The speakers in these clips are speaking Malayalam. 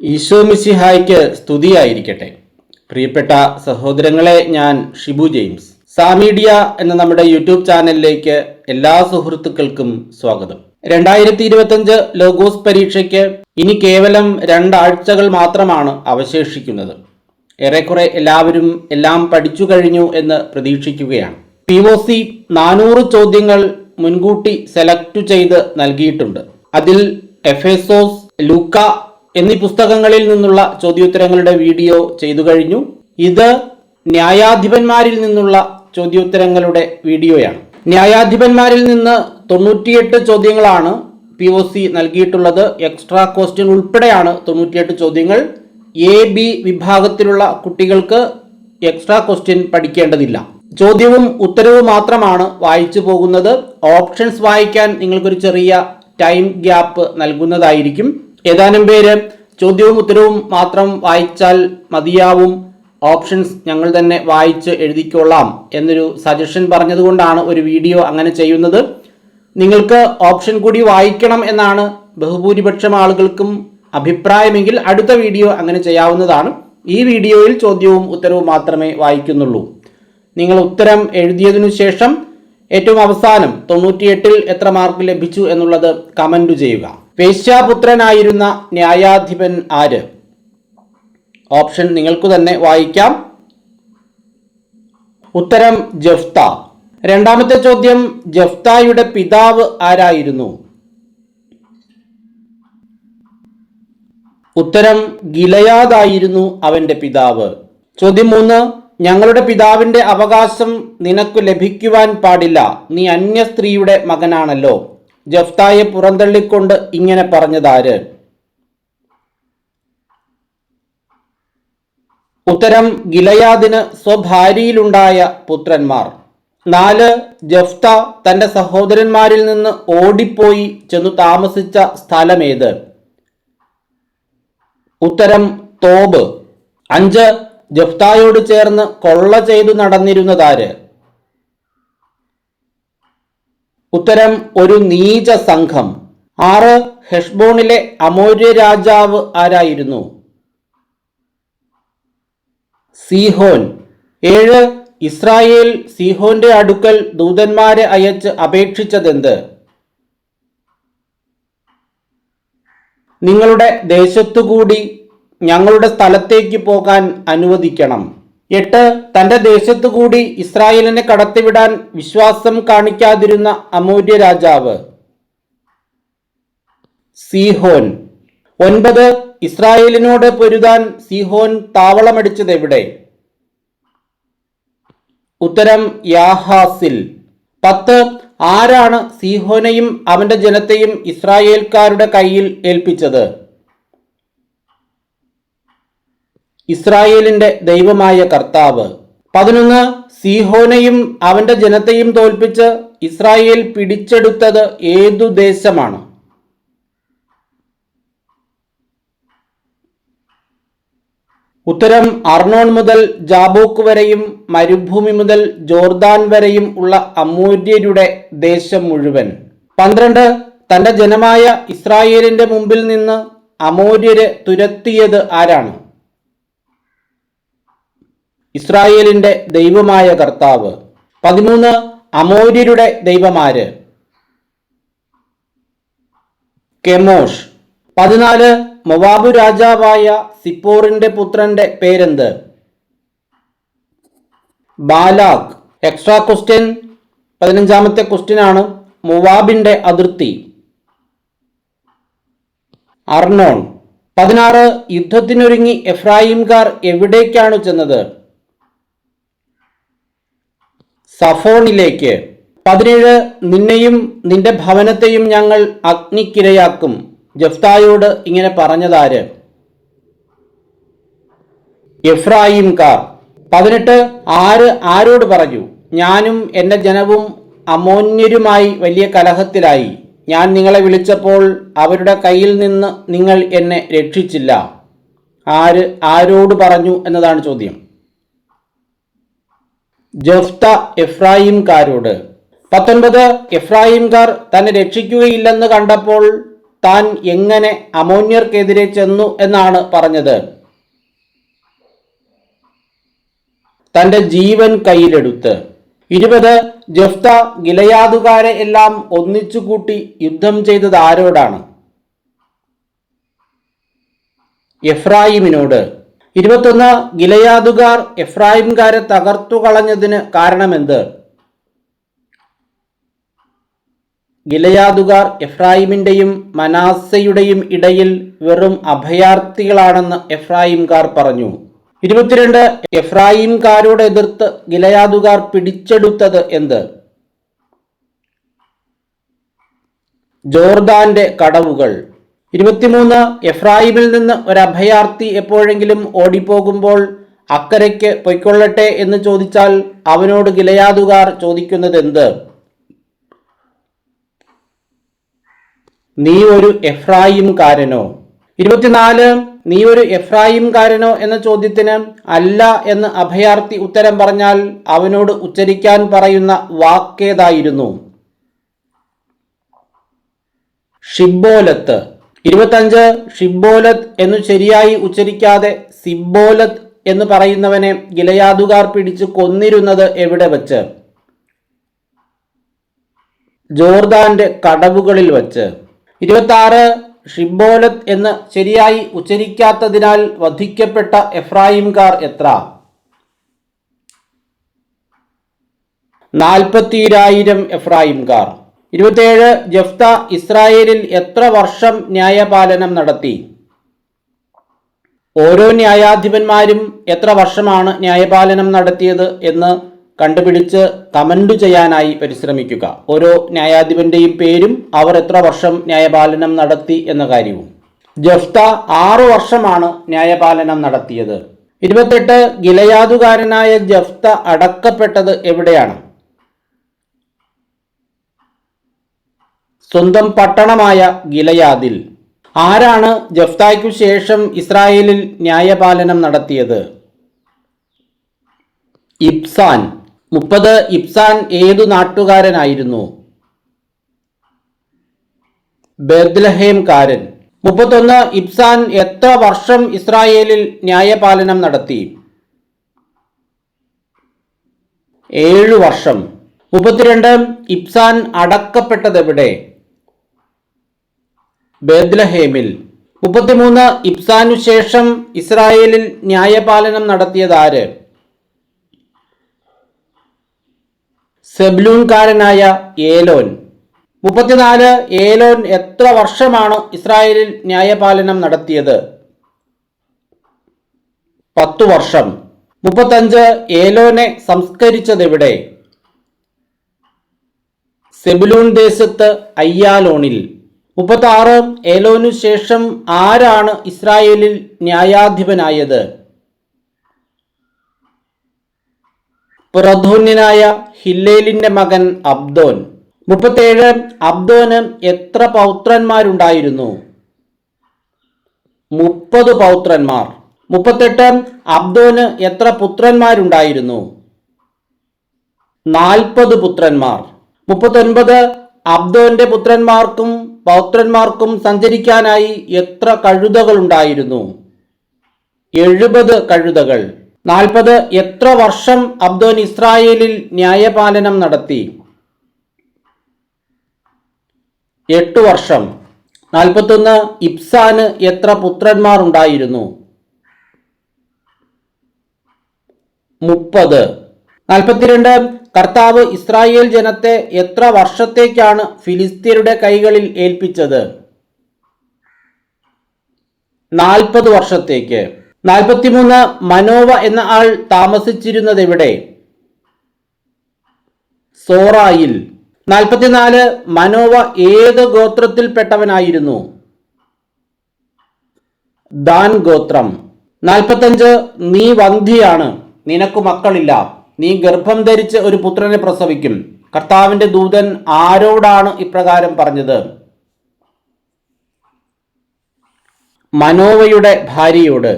ഈശോ മിസിഹായ്ക്ക് സ്തുതിയായിരിക്കട്ടെ. പ്രിയപ്പെട്ട സഹോദരങ്ങളെ ഞാൻ ഷിബു ജെയിംസ്. സാമീഡിയ എന്ന നമ്മുടെ യൂട്യൂബ് ചാനലിലേക്ക് എല്ലാ സുഹൃത്തുക്കൾക്കും സ്വാഗതം. രണ്ടായിരത്തി ഇരുപത്തഞ്ച് ലോഗോസ് പരീക്ഷയ്ക്ക് ഇനി കേവലം രണ്ടാഴ്ചകൾ മാത്രമാണ് അവശേഷിക്കുന്നത്. ഏറെക്കുറെ എല്ലാവരും എല്ലാം പഠിച്ചു കഴിഞ്ഞു എന്ന് പ്രതീക്ഷിക്കുകയാണ്. പി ഒ സി നാനൂറ് ചോദ്യങ്ങൾ മുൻകൂട്ടി സെലക്ട് ചെയ്ത് നൽകിയിട്ടുണ്ട്. അതിൽ എഫേസോസ് ലൂക്ക എന്നീ പുസ്തകങ്ങളിൽ നിന്നുള്ള ചോദ്യോത്തരങ്ങളുടെ വീഡിയോ ചെയ്തു കഴിഞ്ഞു. ഇത് ന്യായാധിപന്മാരിൽ നിന്നുള്ള ചോദ്യോത്തരങ്ങളുടെ വീഡിയോയാണ്. ന്യായാധിപന്മാരിൽ നിന്ന് തൊണ്ണൂറ്റിയെട്ട് ചോദ്യങ്ങളാണ് പി ഒ സി നൽകിയിട്ടുള്ളത്. എക്സ്ട്രാ ക്വസ്റ്റ്യൻ ഉൾപ്പെടെയാണ് തൊണ്ണൂറ്റിയെട്ട് ചോദ്യങ്ങൾ. എ ബി വിഭാഗത്തിലുള്ള കുട്ടികൾക്ക് എക്സ്ട്രാ ക്വസ്റ്റ്യൻ പഠിക്കേണ്ടതില്ല. ചോദ്യവും ഉത്തരവും മാത്രമാണ് വായിച്ചു പോകുന്നത്. ഓപ്ഷൻസ് വായിക്കാൻ നിങ്ങൾക്കൊരു ചെറിയ ടൈം ഗ്യാപ്പ് നൽകുന്നതായിരിക്കും. ഏതാനും പേര് ചോദ്യവും ഉത്തരവും മാത്രം വായിച്ചാൽ മതിയാവും. ഓപ്ഷൻസ് ഞങ്ങൾ തന്നെ വായിച്ച് എഴുതിക്കൊള്ളാം എന്നൊരു സജഷൻ പറഞ്ഞതുകൊണ്ടാണ് ഒരു വീഡിയോ അങ്ങനെ ചെയ്യുന്നത്. നിങ്ങൾക്ക് ഓപ്ഷൻ കൂടി വായിക്കണം എന്നാണ് ബഹുഭൂരിപക്ഷം ആളുകൾക്കും അഭിപ്രായമെങ്കിൽ അടുത്ത വീഡിയോ അങ്ങനെ ചെയ്യാവുന്നതാണ്. ഈ വീഡിയോയിൽ ചോദ്യവും ഉത്തരവും മാത്രമേ വായിക്കുന്നുള്ളൂ. നിങ്ങൾ ഉത്തരം എഴുതിയതിനു ശേഷം ഏറ്റവും അവസാനം തൊണ്ണൂറ്റിയെട്ടിൽ എത്ര മാർക്ക് ലഭിച്ചു എന്നുള്ളത് കമന്റ് ചെയ്യുക. വേശ്യാപുത്രനായിരുന്ന ന്യായാധിപൻ ആര്? ഓപ്ഷൻ നിങ്ങൾക്ക് തന്നെ വായിക്കാം. ഉത്തരം ജഫ്ത. രണ്ടാമത്തെ ചോദ്യം ജഫ്തായുടെ പിതാവ് ആരായിരുന്നു? ഉത്തരം ഗിലയാദായിരുന്നു അവന്റെ പിതാവ്. ചോദ്യം മൂന്ന് ഞങ്ങളുടെ പിതാവിന്റെ അവകാശം നിനക്ക് ലഭിക്കുവാൻ പാടില്ല. നീ അന്യ സ്ത്രീയുടെ മകനാണല്ലോ. ജഫ്തായെ പുറന്തള്ളിക്കൊണ്ട് ഇങ്ങനെ പറഞ്ഞതാര്? ഉത്തരം ഗിലയാദിന് സ്വഭാര്യയിലുണ്ടായ പുത്രന്മാർ. നാല് ജഫ്ത തന്റെ സഹോദരന്മാരിൽ നിന്ന് ഓടിപ്പോയി ചെന്നു താമസിച്ച സ്ഥലമേത്? ഉത്തരം തോബ്. അഞ്ച് ജഫ്തായോട് ചേർന്ന് കൊള്ള ചെയ്തു നടന്നിരുന്നതാര്? ഉത്തരം ഒരു നീച സംഘം. ആറ് ഹെഷ്ബോണിലെ അമോര്യ രാജാവ് ആരായിരുന്നു? സീഹോൻ. ഏഴ് ഇസ്രായേൽ സീഹോന്റെ അടുക്കൽ ദൂതന്മാരെ അയച്ച് അപേക്ഷിച്ചതെന്ത്? നിങ്ങളുടെ ദേശത്തുകൂടി ഞങ്ങളുടെ സ്ഥലത്തേക്ക് പോകാൻ അനുവദിക്കണം. എട്ട് തന്റെ ദേശത്തു കൂടി ഇസ്രായേലിനെ കടത്തിവിടാൻ വിശ്വാസം കാണിക്കാതിരുന്ന അമൂര്യ രാജാവ്. സീഹോൻ. ഒൻപത് ഇസ്രായേലിനോട് പൊരുതാൻ സീഹോൻ താവളമടിച്ചത് എവിടെ? ഉത്തരം യാഹാസിൽ. പത്ത് ആരാണ് സീഹോനെയും അവന്റെ ജനത്തെയും ഇസ്രായേൽക്കാരുടെ കയ്യിൽ ഏൽപ്പിച്ചത്? ഇസ്രായേലിന്റെ ദൈവമായ കർത്താവ്. പതിനൊന്ന് സീഹോനെയും അവന്റെ ജനത്തെയും തോൽപ്പിച്ച് ഇസ്രായേൽ പിടിച്ചെടുത്തത് ഏതു ദേശമാണ്? ഉത്തരം അർണോൺ മുതൽ ജാബോക്ക് വരെയും മരുഭൂമി മുതൽ ജോർദാൻ വരെയും ഉള്ള അമൂര്യരുടെ ദേശം മുഴുവൻ. പന്ത്രണ്ട് തന്റെ ജനമായ ഇസ്രായേലിന്റെ മുമ്പിൽ നിന്ന് അമൂര്യരെ തുരത്തിയത് ആരാണ്? ഇസ്രായേലിന്റെ ദൈവമായ കർത്താവ്. പതിമൂന്ന് അമോര്യരുടെ ദൈവമാര്. കെമോഷ്. പതിനാല് മൊവാബു രാജാവായ സിപ്പോറിന്റെ പുത്രന്റെ പേരെന്ത്? ബാലാഖ്. എക്സ്ട്രാ ക്വസ്റ്റ്യൻ പതിനഞ്ചാമത്തെ ക്വസ്റ്റ്യൻ ആണ്. മൊവാബിന്റെ അതിർത്തി. അർണോൺ പതിനാറ് യുദ്ധത്തിനൊരുങ്ങി എഫ്രായിംകാർ എവിടേക്കാണ് ചെന്നത്? സഫോണിലേക്ക്. പതിനേഴ് നിന്നെയും നിന്റെ ഭവനത്തെയും ഞങ്ങൾ അഗ്നിക്കിരയാക്കും. ജഫ്തായോട് ഇങ്ങനെ പറഞ്ഞതാര്? എഫ്രായിംകാർ. പതിനെട്ട് ആര് ആരോട് പറഞ്ഞു? ഞാനും എന്റെ ജനവും അമോന്യരുമായി വലിയ കലഹത്തിലായി. ഞാൻ നിങ്ങളെ വിളിച്ചപ്പോൾ അവരുടെ കയ്യിൽ നിന്ന് നിങ്ങൾ എന്നെ രക്ഷിച്ചില്ല. ആര് ആരോട് പറഞ്ഞു എന്നതാണ് ചോദ്യം. ജഫ്ത എഫ്രായിംകാരോട് പത്തൊൻപത് എഫ്രായിംകാർ തന്നെ രക്ഷിക്കുകയില്ലെന്ന് കണ്ടപ്പോൾ താൻ എങ്ങനെ അമോന്യർക്കെതിരെ ചെന്നു എന്നാണ് പറഞ്ഞത്. തന്റെ ജീവൻ കയ്യിലെടുത്ത്. ഇരുപത് ജഫ്ത ഗിലയാദുകാരെ എല്ലാം ഒന്നിച്ചു കൂട്ടി യുദ്ധം ചെയ്തത് ആരോടാണ്? എഫ്രായിമിനോട് ഇരുപത്തൊന്ന് ഗിലയാദുകാർ എഫ്രായിംകാരെ തകർത്തു കളഞ്ഞതിന് കാരണമെന്ത്? ഗിലയാദുകാർ എഫ്രായിമിന്റെയും മനാസയുടെയും ഇടയിൽ വെറും അഭയാർത്ഥികളാണെന്ന് എഫ്രായിംകാർ പറഞ്ഞു. ഇരുപത്തിരണ്ട് എഫ്രായിംകാരോട് എതിർത്ത് ഗിലയാദുകാർ പിടിച്ചെടുത്തത് എന്ത്? ജോർദാന്റെ കടവുകൾ. ഇരുപത്തിമൂന്ന് എഫ്രായിമിൽ നിന്ന് ഒരു അഭയാർത്ഥി എപ്പോഴെങ്കിലും ഓടിപ്പോകുമ്പോൾ അക്കരയ്ക്ക് പൊയ്ക്കൊള്ളട്ടെ എന്ന് ചോദിച്ചാൽ അവനോട് ഗിലയാതുകാർ ചോദിക്കുന്നത് എന്ത് നീ ഒരു എഫ്രായിംകാരനോ? ഇരുപത്തിനാല് നീ ഒരു എഫ്രായിംകാരനോ എന്ന ചോദ്യത്തിന് അല്ല എന്ന് അഭയാർത്ഥി ഉത്തരം പറഞ്ഞാൽ അവനോട് ഉച്ചരിക്കാൻ പറയുന്ന വാക്കേതായിരുന്നു? ഷിബോലത്ത് ഇരുപത്തഞ്ച് ഷിബോലത്ത് എന്ന് ശരിയായി ഉച്ചരിക്കാതെ സിബോലത്ത് എന്ന് പറയുന്നവനെ ഗിലയാദുകാർ പിടിച്ച് കൊന്നിരുന്നത് എവിടെ വച്ച്? ജോർദാന്റെ കടവുകളിൽ വച്ച്. ഇരുപത്തി ഷിബോലത്ത് എന്ന് ശരിയായി ഉച്ചരിക്കാത്തതിനാൽ വധിക്കപ്പെട്ട എഫ്രായിംകാർ എത്ര? നാൽപ്പത്തിരായിരം എഫ്രായിംകാർ. ഇരുപത്തിയേഴ് ജഫ്ത ഇസ്രായേലിൽ എത്ര വർഷം ന്യായപാലനം നടത്തി? ഓരോ ന്യായാധിപന്മാരും എത്ര വർഷമാണ് ന്യായപാലനം നടത്തിയത് എന്ന് കണ്ടുപിടിച്ച് കമന്റ് ചെയ്യാനായി പരിശ്രമിക്കുക. ഓരോ ന്യായാധിപന്റെയും പേരും അവർ എത്ര വർഷം ന്യായപാലനം നടത്തി എന്ന കാര്യവും. ജഫ്ത ആറു വർഷമാണ് ന്യായപാലനം നടത്തിയത്. ഇരുപത്തെട്ട് ഗിലയാതുകാരനായ ജഫ്ത അടക്കപ്പെട്ടത് എവിടെയാണ്? സ്വന്തം പട്ടണമായ ഗിലയാദിൽ. ആരാണ് ജഫ്തായ്ക്കു ശേഷം ഇസ്രായേലിൽ ന്യായപാലനം നടത്തിയത്? ഇബ്സാൻ. മുപ്പത് ഇബ്സാൻ ഏതു നാട്ടുകാരനായിരുന്നു? ബെദ്ലഹേംകാരൻ മുപ്പത്തൊന്ന് ഇബ്സാൻ എത്ര വർഷം ഇസ്രായേലിൽ ന്യായപാലനം നടത്തി? ഏഴു വർഷം. മുപ്പത്തിരണ്ട് ഇബ്സാൻ അടക്കപ്പെട്ടതെവിടെ? ബേദ്ലഹേമിൽ മുപ്പത്തിമൂന്ന് ഇബ്സാനു ശേഷം ഇസ്രായേലിൽ ന്യായപാലനം നടത്തിയതാര്? സെബ്ലൂൺകാരനായ ഏലോൻ. മുപ്പത്തിനാല് ഏലോൻ എത്ര വർഷമാണ് ഇസ്രായേലിൽ ന്യായപാലനം നടത്തിയത്? പത്തു വർഷം. മുപ്പത്തഞ്ച് ഏലോനെ സംസ്കരിച്ചതെവിടെ? സെബുലൂൺ ദേശത്ത് അയ്യാലോണിൽ. മുപ്പത്തി ആറ് ഏലോനു ശേഷം ആരാണ് ഇസ്രായേലിൽ ന്യായാധിപനായത്? പ്രധോന്യനായ ഹില്ലേലിന്റെ മകൻ അബ്ദോൻ. മുപ്പത്തേഴ് അബ്ദോന് എത്ര പൗത്രന്മാരുണ്ടായിരുന്നു? മുപ്പത് പൗത്രന്മാർ. മുപ്പത്തെട്ട് അബ്ദോന് എത്ര പുത്രന്മാരുണ്ടായിരുന്നു? നാൽപ്പത് പുത്രന്മാർ. മുപ്പത്തൊൻപത് അബ്ദോന്റെ പുത്രന്മാർക്കും പൗത്രന്മാർക്കും സഞ്ചരിക്കാനായി എത്ര കഴുതകൾ ഉണ്ടായിരുന്നു എഴുപത് കഴുതകൾ. നാൽപ്പത് എത്ര വർഷം അബ്ദോൻ ഇസ്രായേലിൽ ന്യായപാലനം നടത്തി? എട്ട് വർഷം. നാൽപ്പത്തൊന്ന് ഇബ്സാന് എത്ര പുത്രന്മാർ ഉണ്ടായിരുന്നു? മുപ്പത്. നാൽപ്പത്തിരണ്ട് കർത്താവ് ഇസ്രായേൽ ജനത്തെ എത്ര വർഷത്തേക്കാണ് ഫിലിസ്തീനയുടെ കൈകളിൽ ഏൽപ്പിച്ചത്? നാൽപ്പത് വർഷത്തേക്ക്. നാൽപ്പത്തിമൂന്ന് മനോവ എന്ന ആൾ താമസിച്ചിരുന്നത് എവിടെ? സോറായിൽ. നാൽപ്പത്തിനാല് മനോവ ഏത് ഗോത്രത്തിൽപ്പെട്ടവനായിരുന്നു? ദാൻ ഗോത്രം നാൽപ്പത്തഞ്ച് നീ വന്ധിയാണ് നിനക്ക് മക്കളില്ല. നീ ഗർഭം ധരിച്ച് ഒരു പുത്രനെ പ്രസവിക്കും. കർത്താവിന്റെ ദൂതൻ ആരോടാണ് ഇപ്രകാരം പറഞ്ഞത്? മനോവയുടെ ഭാര്യയോട്.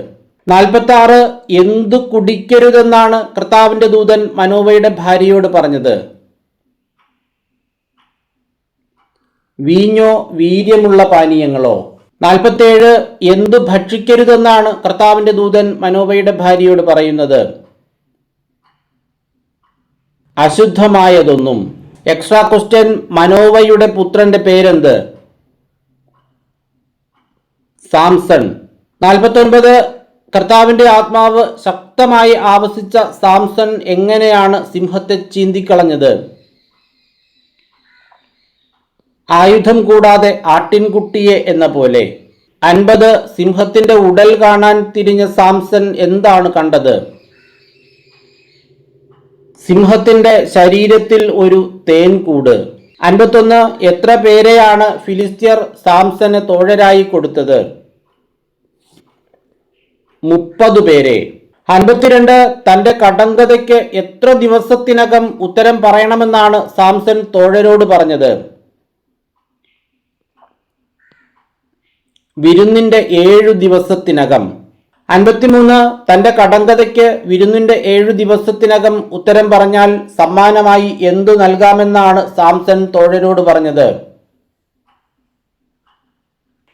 നാൽപ്പത്തി ആറ് എന്തു കുടിക്കരുതെന്നാണ് കർത്താവിന്റെ ദൂതൻ മനോവയുടെ ഭാര്യയോട് പറഞ്ഞത്? വീഞ്ഞോ വീര്യമുള്ള പാനീയങ്ങളോ? നാൽപ്പത്തേഴ് എന്തു ഭക്ഷിക്കരുതെന്നാണ് കർത്താവിന്റെ ദൂതൻ മനോവയുടെ ഭാര്യയോട് പറയുന്നത്? അശുദ്ധമായതൊന്നും. എക്സ്ട്രാ ക്വസ്റ്റ്യൻ മനോവയുടെ പുത്രന്റെ പേരെന്ത്? സാംസൺ. നാൽപ്പത്തൊൻപത് കർത്താവിന്റെ ആത്മാവ് ശക്തമായി ആവസിച്ച സാംസൺ എങ്ങനെയാണ് സിംഹത്തെ ചീന്തിക്കളഞ്ഞത്? ആയുധം കൂടാതെ ആട്ടിൻകുട്ടിയെ എന്ന പോലെ. അൻപത് സിംഹത്തിന്റെ ഉടൽ കാണാൻ തിരിഞ്ഞ സാംസൺ എന്താണ് കണ്ടത്? സിംഹത്തിന്റെ ശരീരത്തിൽ ഒരു തേൻകൂട്. അൻപത്തൊന്ന് എത്ര പേരെയാണ് ഫിലിസ്ത്യർ സാംസന് തോഴരായി കൊടുത്തത്? മുപ്പത് പേരെ. അൻപത്തിരണ്ട് തന്റെ കടങ്കഥയ്ക്ക് എത്ര ദിവസത്തിനകം ഉത്തരം പറയണമെന്നാണ് സാംസൺ തോഴരോട് പറഞ്ഞത്? വിരുന്നിന്റെ ഏഴു ദിവസത്തിനകം. അൻപത്തിമൂന്ന് തന്റെ കടങ്കഥയ്ക്ക് വിരുന്നിന്റെ ഏഴു ദിവസത്തിനകം ഉത്തരം പറഞ്ഞാൽ സമ്മാനമായി എന്തു നൽകാമെന്നാണ് സാംസൺ തോഴരോട് പറഞ്ഞത്.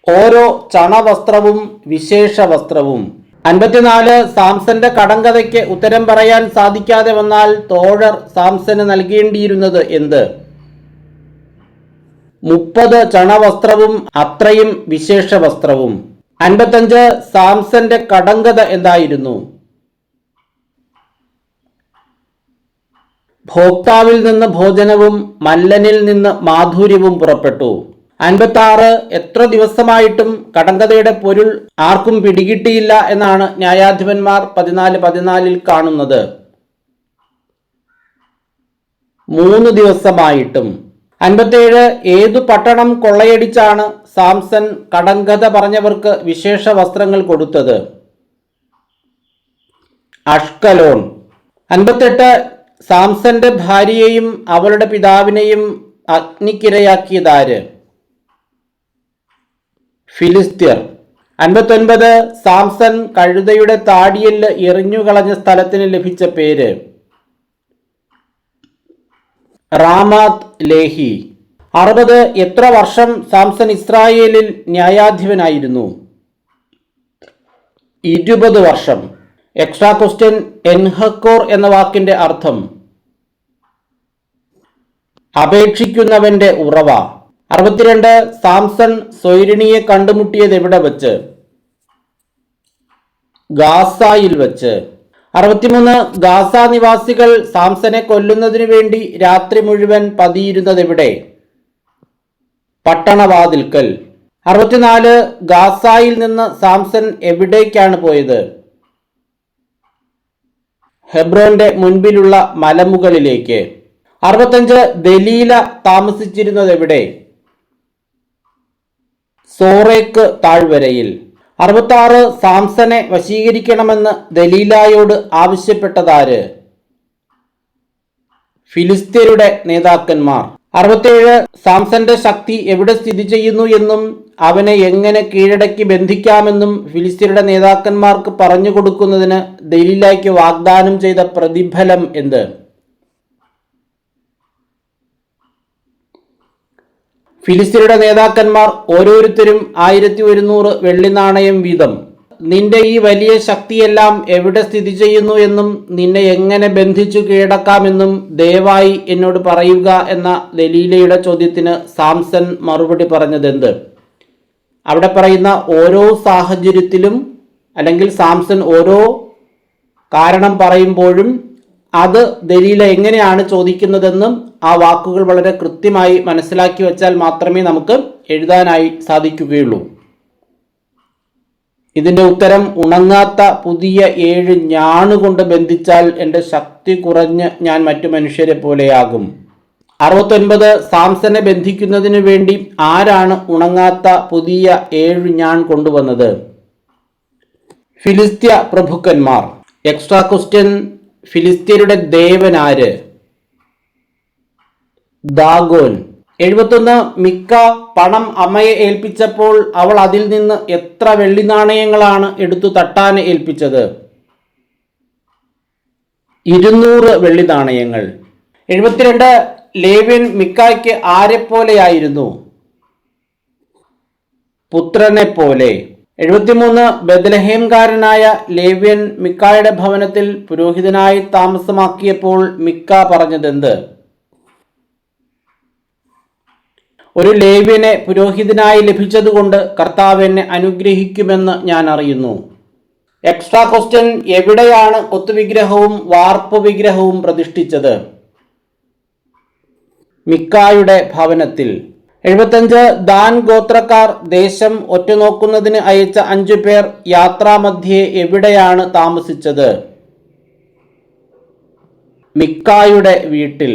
ഓരോ ചണവസ്ത്രവും വിശേഷ വസ്ത്രവും അൻപത്തിനാല് സാംസന്റെ കടങ്കഥയ്ക്ക് ഉത്തരം പറയാൻ സാധിക്കാതെ വന്നാൽ തോഴർ സാംസന് നൽകേണ്ടിയിരുന്നത് എന്ത്? മുപ്പത് ചണവസ്ത്രവും അത്രയും വിശേഷ വസ്ത്രവും അൻപത്തഞ്ച് സാംസന്റെ കടങ്കഥ എന്തായിരുന്നു? ഭോക്താവിൽ നിന്ന് ഭോജനവും മല്ലനിൽ നിന്ന് മാധുര്യവും പുറപ്പെട്ടു. അൻപത്തി ആറ് എത്ര ദിവസമായിട്ടും കടങ്കഥയുടെ പൊരുൾ ആർക്കും പിടികിട്ടിയില്ല എന്നാണ് ന്യായാധിപന്മാർ പതിനാല് പതിനാലിൽ കാണുന്നത്. മൂന്ന് ദിവസമായിട്ടും. അൻപത്തേഴ് ഏതു പട്ടണം കൊള്ളയടിച്ചാണ് സാംസൺ കടങ്കഥ പറഞ്ഞവർക്ക് വിശേഷ വസ്ത്രങ്ങൾ കൊടുത്തത്? അഷ്കലോൺ. അൻപത്തെട്ട് സാംസന്റെ ഭാര്യയെയും അവളുടെ പിതാവിനെയും അഗ്നിക്കിരയാക്കിയതാര്? ഫിലിസ്ത്യർ അൻപത്തൊൻപത് സാംസൺ കഴുതയുടെ താടിയൽ എറിഞ്ഞുകളഞ്ഞ സ്ഥലത്തിന് ലഭിച്ച പേര്? റാമാത്ത് ലേഹി. അറുപത് എത്ര വർഷം സാംസൺ ഇസ്രായേലിൽ ന്യായാധിപനായിരുന്നു? ഇരുപത് വർഷം. എക്സ്ട്രാ ക്വസ്റ്റ്യൻ എൻഹക്കോർ എന്ന വാക്കിന്റെ അർത്ഥം. അപേക്ഷിക്കുന്നവന്റെ ഉറവ. അറുപത്തിരണ്ട് സാംസൺ സ്വൈരിണിയെ കണ്ടുമുട്ടിയത് എവിടെ വെച്ച്? ഗാസായിൽ വെച്ച്. അറുപത്തിമൂന്ന് ഗാസ നിവാസികൾ സാംസനെ കൊല്ലുന്നതിനു വേണ്ടി രാത്രി മുഴുവൻ പതിയിരുന്നത് എവിടെ? പട്ടണവാതിൽക്കൽ. അറുപത്തിനാല് ഗാസായിൽ നിന്ന് സാംസൺ എവിടേക്കാണ് പോയത്? ഹെബ്രോന്റെ മുൻപിലുള്ള മലമുകളിലേക്ക്. അറുപത്തഞ്ച് ദലീല താമസിച്ചിരുന്നത് എവിടെ? സോറേക്ക് താഴ്വരയിൽ. അറുപത്താറ് സാംസനെ വശീകരിക്കണമെന്ന് ദലീലായോട് ആവശ്യപ്പെട്ടതാര്? ഫിലിസ്തീനയുടെ നേതാക്കന്മാർ. അറുപത്തേഴ് സാംസന്റെ ശക്തി എവിടെ സ്ഥിതി ചെയ്യുന്നു എന്നും അവനെ എങ്ങനെ കീഴടക്കി ബന്ധിക്കാമെന്നും ഫിലിസ്തീനയുടെ നേതാക്കന്മാർക്ക് പറഞ്ഞു കൊടുക്കുന്നതിന് ദലീലായ്ക്ക് വാഗ്ദാനം ചെയ്ത പ്രതിഫലം എന്ത്? ഫിലിസ്തീനയുടെ നേതാക്കന്മാർ ഓരോരുത്തരും ആയിരത്തി ഒരുന്നൂറ് വെള്ളി നാണയം വീതം. നിന്റെ ഈ വലിയ ശക്തിയെല്ലാം എവിടെ സ്ഥിതി ചെയ്യുന്നു എന്നും നിന്നെ എങ്ങനെ ബന്ധിച്ചു കീഴടക്കാമെന്നും ദയവായി എന്നോട് പറയുക എന്ന ദലീലയുടെ ചോദ്യത്തിന് സാംസൺ മറുപടി പറഞ്ഞതെന്ത്? അവിടെ പറയുന്ന ഓരോ സാഹചര്യത്തിലും അല്ലെങ്കിൽ സാംസൺ ഓരോ കാരണം പറയുമ്പോഴും അത് ദലീല എങ്ങനെയാണ് ചോദിക്കുന്നതെന്നും ആ വാക്കുകൾ വളരെ കൃത്യമായി മനസ്സിലാക്കി വെച്ചാൽ മാത്രമേ നമുക്ക് എഴുതാനായി സാധിക്കുകയുള്ളൂ. ഇതിന്റെ ഉത്തരം ഉണങ്ങാത്ത പുതിയ ഏഴ് ഞാണുകൊണ്ട് ബന്ധിച്ചാൽ എന്റെ ശക്തി കുറഞ്ഞ് ഞാൻ മറ്റു മനുഷ്യരെ പോലെയാകും അറുപത്തൊൻപത് സാംസനെ ബന്ധിക്കുന്നതിന് വേണ്ടി ആരാണ് ഉണങ്ങാത്ത പുതിയ ഏഴ് ഞാൻ കൊണ്ടുവന്നത് ഫിലിസ്ത്യ പ്രഭുക്കന്മാർ. എക്സ്ട്രാ ക്വസ്റ്റ്യൻ ഫിലിസ്തീനയുടെ ദേവനാര്? ദാഗോൻ. എഴുപത്തൊന്ന് മിക്ക പണം അമ്മയെ ഏൽപ്പിച്ചപ്പോൾ അവൾ അതിൽ നിന്ന് എത്ര വെള്ളി നാണയങ്ങളാണ് എടുത്തു തട്ടാൻ ഏൽപ്പിച്ചത്? ഇരുന്നൂറ് വെള്ളി നാണയങ്ങൾ. എഴുപത്തിരണ്ട് ലേവ്യൻ മിക്കായ്ക്ക് ആരെപ്പോലെയായിരുന്നു? പുത്രനെ പോലെ എഴുപത്തിമൂന്ന് ബദലഹേംകാരനായ ലേവ്യൻ മിക്കായുടെ ഭവനത്തിൽ പുരോഹിതനായി താമസമാക്കിയപ്പോൾ മിക്ക പറഞ്ഞതെന്ത്? ഒരു ലേവ്യനെ പുരോഹിതനായി ലഭിച്ചതുകൊണ്ട് കർത്താവ് എന്നെ അനുഗ്രഹിക്കുമെന്ന് ഞാൻ അറിയുന്നു. എക്സ്ട്രാ ക്വസ്റ്റ്യൻ എവിടെയാണ് കൊത്തുവിഗ്രഹവും വാർപ്പ് വിഗ്രഹവും പ്രതിഷ്ഠിച്ചത്? മിക്കായുടെ ഭവനത്തിൽ. എഴുപത്തഞ്ച് ദാൻ ഗോത്രക്കാർ ദേശം ഒറ്റനോക്കുന്നതിന് അയച്ച അഞ്ചു പേർ യാത്രാമധ്യേ എവിടെയാണ് താമസിച്ചത്? മിക്കായുടെ വീട്ടിൽ.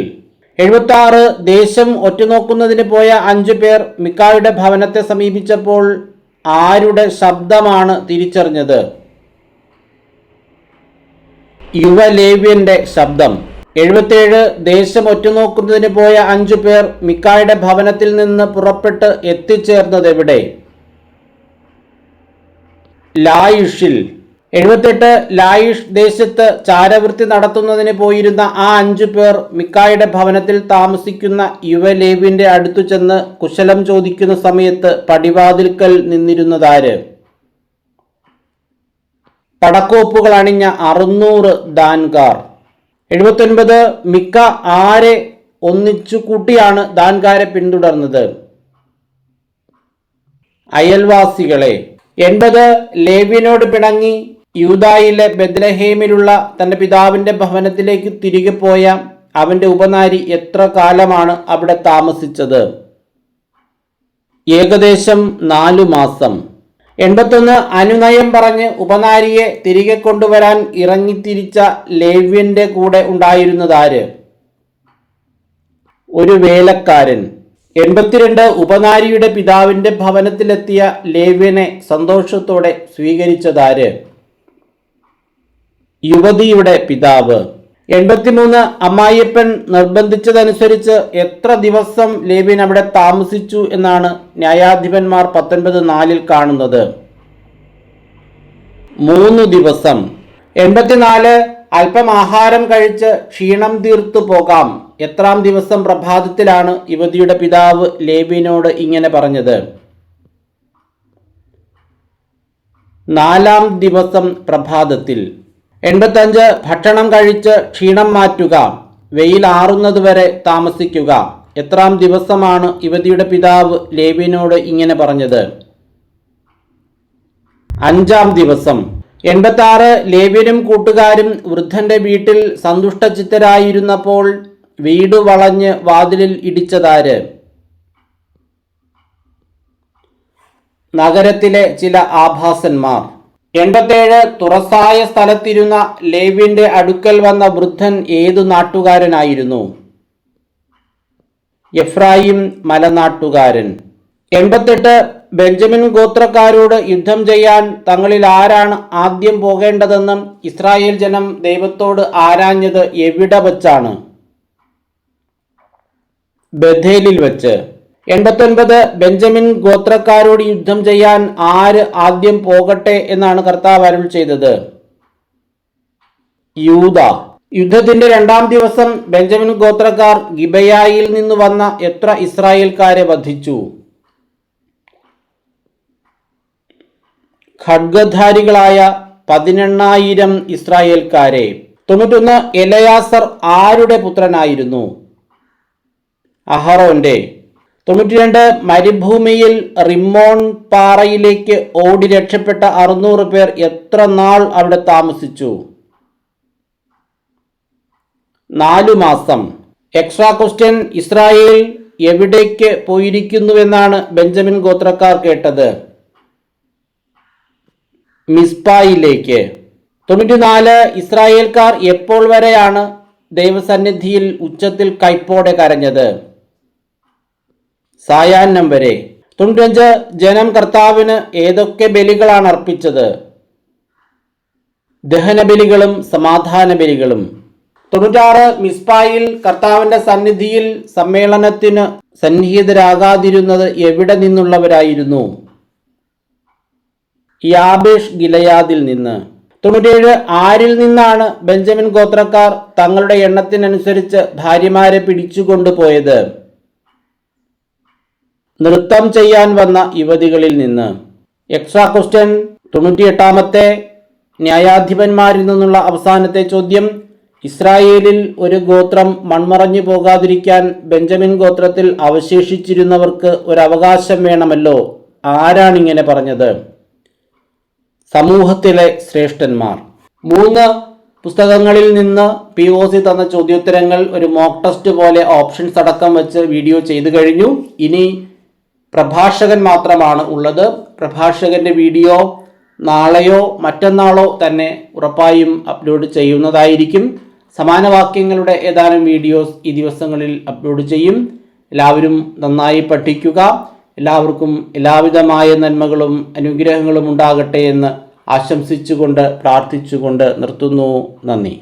എഴുപത്തി ആറ് ദേശം ഒറ്റനോക്കുന്നതിന് പോയ അഞ്ചു പേർ മിക്കായുടെ ഭവനത്തെ സമീപിച്ചപ്പോൾ ആരുടെ ശബ്ദമാണ് തിരിച്ചറിഞ്ഞത്? യുവലേവ്യന്റെ ശബ്ദം. എഴുപത്തിയേഴ് ദേശം ഒറ്റുനോക്കുന്നതിന് പോയ അഞ്ചു പേർ മിക്കായുടെ ഭവനത്തിൽ നിന്ന് പുറപ്പെട്ട് എത്തിച്ചേർന്നത് എവിടെ? ലായുഷിൽ. എഴുപത്തെട്ട് ലായുഷ് ദേശത്ത് ചാരവൃത്തി നടത്തുന്നതിന് പോയിരുന്ന ആ അഞ്ചു പേർ മിക്കായുടെ ഭവനത്തിൽ താമസിക്കുന്ന യുവലേവിന്റെ അടുത്തു ചെന്ന് കുശലം ചോദിക്കുന്ന സമയത്ത് പടിവാതിൽക്കൽ നിന്നിരുന്നതാര്? പടക്കോപ്പുകൾ അണിഞ്ഞ അറുന്നൂറ് ദാൻകാർ. എഴുപത്തൊൻപത് മിക്ക ആരെ ഒന്നിച്ചു കൂട്ടിയാണ് ദാൻകാരെ പിന്തുടർന്നത്? അയൽവാസികളെ. എൺപത് ലേവ്യനോട് പിണങ്ങി യൂതായിലെ ബദ്ലഹേമിലുള്ള തന്റെ പിതാവിന്റെ ഭവനത്തിലേക്ക് തിരികെ പോയ അവന്റെ ഉപനാരി എത്ര കാലമാണ് അവിടെ താമസിച്ചത്? ഏകദേശം നാലു മാസം. എൺപത്തൊന്ന് അനുനയം പറഞ്ഞ് ഉപനാരിയെ തിരികെ കൊണ്ടുവരാൻ ഇറങ്ങിത്തിരിച്ച ലേവ്യന്റെ കൂടെ ഉണ്ടായിരുന്നതാര് ഒരു വേലക്കാരൻ. എൺപത്തിരണ്ട് ഉപനാരിയുടെ പിതാവിന്റെ ഭവനത്തിലെത്തിയ ലേവ്യനെ സന്തോഷത്തോടെ സ്വീകരിച്ചതാര്? യുവതിയുടെ പിതാവ്. എൺപത്തിമൂന്ന് അമ്മായിയപ്പൻ നിർബന്ധിച്ചതനുസരിച്ച് എത്ര ദിവസം ലേബിൻ അവിടെ താമസിച്ചു എന്നാണ് ന്യായാധിപന്മാർ പത്തൊൻപത് നാലിൽ കാണുന്നത്. മൂന്ന് ദിവസം. എൺപത്തിനാല് അല്പം ആഹാരം കഴിച്ച് ക്ഷീണം തീർത്തു പോകാം. എത്രാം ദിവസം പ്രഭാതത്തിലാണ് യുവതിയുടെ പിതാവ് ലേബിനോട് ഇങ്ങനെ പറഞ്ഞത്. നാലാം ദിവസം പ്രഭാതത്തിൽ. എൺപത്തഞ്ച് ഭക്ഷണം കഴിച്ച് ക്ഷീണം മാറ്റുക വെയിൽ ആറുന്നതുവരെ താമസിക്കുക. എത്രാം ദിവസമാണ് യുവതിയുടെ പിതാവ് ലേബിനോട് ഇങ്ങനെ പറഞ്ഞത്. അഞ്ചാം ദിവസം. എൺപത്തി ആറ് ലേവ്യനും കൂട്ടുകാരും വൃദ്ധന്റെ വീട്ടിൽ സന്തുഷ്ടചിത്തരായിരുന്നപ്പോൾ വീട് വളഞ്ഞ് വാതിലിൽ ഇടിച്ചതാര്? നഗരത്തിലെ ചില ആഭാസന്മാർ. എൺപത്തേഴ് തുറസായ സ്ഥലത്തിരുന്ന ലേവിന്റെ അടുക്കൽ വന്ന വൃദ്ധൻ ഏതു നാട്ടുകാരനായിരുന്നു? എഫ്രായിം മലനാട്ടുകാരൻ. എൺപത്തെട്ട് ബെഞ്ചമിൻ ഗോത്രക്കാരോട് യുദ്ധം ചെയ്യാൻ തങ്ങളിൽ ആരാണ് ആദ്യം പോകേണ്ടതെന്നും ഇസ്രായേൽ ജനം ദൈവത്തോട് ആരാഞ്ഞത് എവിടെ വച്ചാണ്? ബഥേലിൽ വെച്ച്. എൺപത്തൊൻപത് ബെഞ്ചമിൻ ഗോത്രക്കാരോട് യുദ്ധം ചെയ്യാൻ ആര് ആദ്യം പോകട്ടെ എന്നാണ് കർത്താവ് അരുൾ ചെയ്തത്. യൂത യുദ്ധത്തിന്റെ രണ്ടാം ദിവസം ബെഞ്ചമിൻ ഗോത്രക്കാർ ഗിബയായിൽ നിന്ന് വന്ന എത്ര ഇസ്രായേൽക്കാരെ വധിച്ചു? ഖഡ്ഗധാരികളായ പതിനെണ്ണായിരം ഇസ്രായേൽക്കാരെ. തൊണ്ണൂറ്റൊന്ന് എലയാസർ ആരുടെ പുത്രനായിരുന്നു? അഹറോന്റെ. തൊണ്ണൂറ്റിരണ്ട് മരുഭൂമിയിൽ റിമോൺ പാറയിലേക്ക് ഓടി രക്ഷപ്പെട്ട അറുന്നൂറ് പേർ എത്ര നാൾ അവിടെ താമസിച്ചു? നാലു മാസം. എക്സ്ട്രാ ക്വസ്റ്റ്യൻ ഇസ്രായേൽ എവിടേക്ക് പോയിരിക്കുന്നുവെന്നാണ് ബെഞ്ചമിൻ ഗോത്രക്കാർ കേട്ടത്. മിസ്പായിലേക്ക്. തൊണ്ണൂറ്റിനാല് ഇസ്രായേൽക്കാർ എപ്പോൾ വരെയാണ് ദൈവസന്നിധിയിൽ ഉച്ചത്തിൽ കൈപ്പോടെ കരഞ്ഞത്? സായാഹ്നം വരെ. തൊണ്ണൂറ്റഞ്ച് ജനം കർത്താവിന് ഏതൊക്കെ ബലികളാണ് അർപ്പിച്ചത്? ദഹനബലികളും സമാധാന ബലികളും തൊണ്ണൂറ്റാറ് മിസ്പായിൽ കർത്താവിന്റെ സന്നിധിയിൽ സമ്മേളനത്തിന് സന്നിഹിതരാകാതിരുന്നത് എവിടെ നിന്നുള്ളവരായിരുന്നു? യാബേഷ് ഗിലയാദിൽ നിന്ന്. തൊണ്ണൂറ്റേഴ് ആരിൽ നിന്നാണ് ബെഞ്ചമിൻ ഗോത്രക്കാർ തങ്ങളുടെ എണ്ണത്തിനനുസരിച്ച് ഭാര്യമാരെ പിടിച്ചുകൊണ്ടുപോയത്. നൃത്തം ചെയ്യാൻ വന്ന യുവതികളിൽ നിന്ന്. എക്സ്ട്രാ ക്വസ്റ്റ്യൻ തൊണ്ണൂറ്റിയെട്ടാമത്തെ ന്യായാധിപന്മാരിൽ നിന്നുള്ള അവസാനത്തെ ചോദ്യം. ഇസ്രായേലിൽ ഒരു ഗോത്രം മൺമറഞ്ഞു പോകാതിരിക്കാൻ ബെഞ്ചമിൻ ഗോത്രത്തിൽ അവശേഷിച്ചിരുന്നവർക്ക് ഒരു അവകാശം വേണമല്ലോ. ആരാണിങ്ങനെ പറഞ്ഞത്? സമൂഹത്തിലെ ശ്രേഷ്ഠന്മാർ. മൂന്ന് പുസ്തകങ്ങളിൽ നിന്ന് പി ഒ സി തന്ന ചോദ്യോത്തരങ്ങൾ ഒരു മോക്ക് ടെസ്റ്റ് പോലെ ഓപ്ഷൻസ് അടക്കം വെച്ച് വീഡിയോ ചെയ്തു കഴിഞ്ഞു. ഇനി പ്രഭാഷകൻ മാത്രമാണ് ഉള്ളത്. പ്രഭാഷകന്റെ വീഡിയോ നാളെയോ മറ്റന്നാളോ തന്നെ ഉറപ്പായും അപ്ലോഡ് ചെയ്യുന്നതായിരിക്കും. സമാന വാക്യങ്ങളുടെ ഏതാനും വീഡിയോസ് ഈ ദിവസങ്ങളിൽ അപ്ലോഡ് ചെയ്യും. എല്ലാവരും നന്നായി പഠിക്കുക. എല്ലാവർക്കും എല്ലാവിധമായ നന്മകളും അനുഗ്രഹങ്ങളും ഉണ്ടാകട്ടെ എന്ന് ആശംസിച്ചുകൊണ്ട് പ്രാർത്ഥിച്ചുകൊണ്ട് നിർത്തുന്നു. നന്ദി.